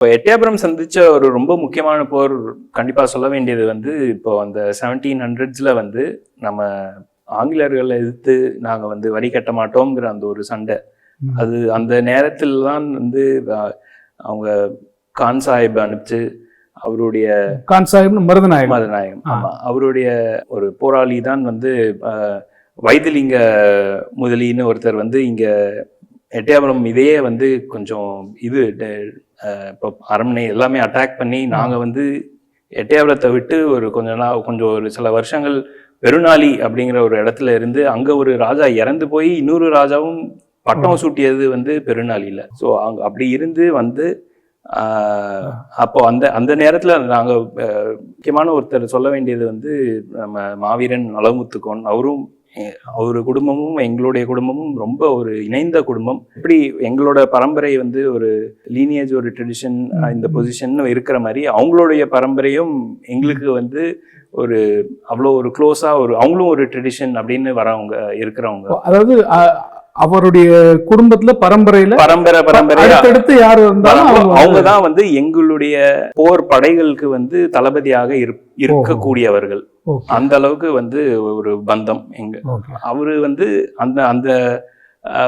இப்போ எட்டயபுரம் சந்திச்ச ஒரு ரொம்ப முக்கியமான போர் கண்டிப்பா சொல்ல வேண்டியது வந்து இப்போ அந்த செவன்டீன் ஹண்ட்ரட்ஸ்ல வந்து நம்ம ஆங்கிலேயர்களை எதிர்த்து நாங்க வந்து வரி கட்ட மாட்டோங்கிற அந்த ஒரு சண்டை. அது அந்த நேரத்தில் தான் வந்து அவங்க கான் சாஹிப் அனுப்பிச்சு அவருடைய கான் சாஹிப்னு மருதநாயகம் மதநாயகம் ஆ. ஆமா அவருடைய ஒரு போராளி தான் வந்து வைத்திலிங்க முதலின்னு ஒருத்தர் வந்து இங்க எட்டயபுரம் இதையே வந்து கொஞ்சம் இது இப்போ அரண்மனை எல்லாமே அட்டாக் பண்ணி நாங்க வந்து எட்டயபுரத்தை விட்டு ஒரு கொஞ்ச நாள் கொஞ்சம் ஒரு சில வருஷங்கள் பெருநாளி அப்படிங்கிற ஒரு இடத்துல இருந்து அங்க ஒரு ராஜா இறந்து போய் இன்னொரு ராஜாவும் பட்டம் சூட்டியது வந்து பெருநாளியில. ஸோ அங்க அப்படி இருந்து வந்து அப்போ அந்த அந்த நேரத்துல நாங்க அஹ், முக்கியமான ஒருத்தர் சொல்ல வேண்டியது வந்து நம்ம மாவீரன் நலமுத்துக்கோன். அவரும் அவரு குடும்பமும் எங்களுடைய குடும்பமும் ரொம்ப ஒரு இணைந்த குடும்பம். எப்படி எங்களோட பரம்பரை வந்து ஒரு லீனியேஜ் ஒரு ட்ரெடிஷன் இந்த பொசிஷன் இருக்கிற மாதிரி அவங்களுடைய பரம்பரையும் எங்களுக்கு வந்து ஒரு அவ்வளோ ஒரு க்ளோஸா ஒரு அவங்களும் ஒரு ட்ரெடிஷன் அப்படின்னு வரவங்க இருக்கிறவங்க. அதாவது அவருடைய குடும்பத்துல பரம்பரையில பரம்பரை பரம்பரையா? அடுத்தடுத்து யாரு இருந்தாலும் அவங்க தான் வந்து எங்களுடைய போர் படைகளுக்கு வந்து தளபதியாக இருக்கக்கூடியவர்கள். அந்த அளவுக்கு வந்து ஒரு பந்தம் எங்க. அவரு வந்து அந்த அந்த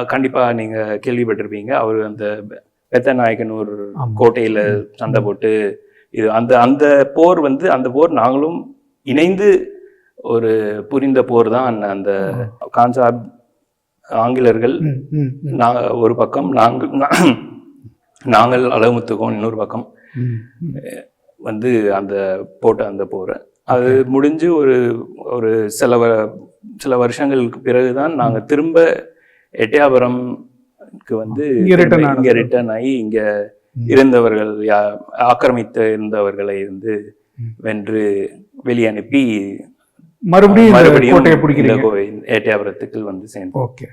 கண்டிப்பா நீங்க கேள்விப்பட்டிருப்பீங்க. அவர் அந்த பெத்தநாயக்கனூர் ஆமா. கோட்டையில சண்டை போட்டு இது அந்த அந்த போர் வந்து அந்த போர் நாங்களும் இணைந்து ஒரு புரிந்த போர் தான். அந்த- அந்த கான்சாப் ஆங்கிலர்கள் நாங்க ஒரு பக்கம் நாங்கள் நாங்கள் அளவுமுத்துக்கோம் இன்னொரு பக்கம். வந்து அந்த போட்ட அந்த போரை. அது முடிஞ்சு ஒரு ஒரு சில சில வருஷங்களுக்கு பிறகுதான் நாங்க திரும்ப எட்டயாபுரம்க்கு வந்து இங்க. ரிட்டர்ன் ஆகி இங்க. இருந்தவர்கள் யா- ஆக்கிரமித்து இருந்தவர்களை வந்து. வென்று வெளியே அனுப்பி மறுபடியும் மறுபடியும் எட்டயாபுரத்துக்கு வந்து சேர்ந்தோம் ஓகே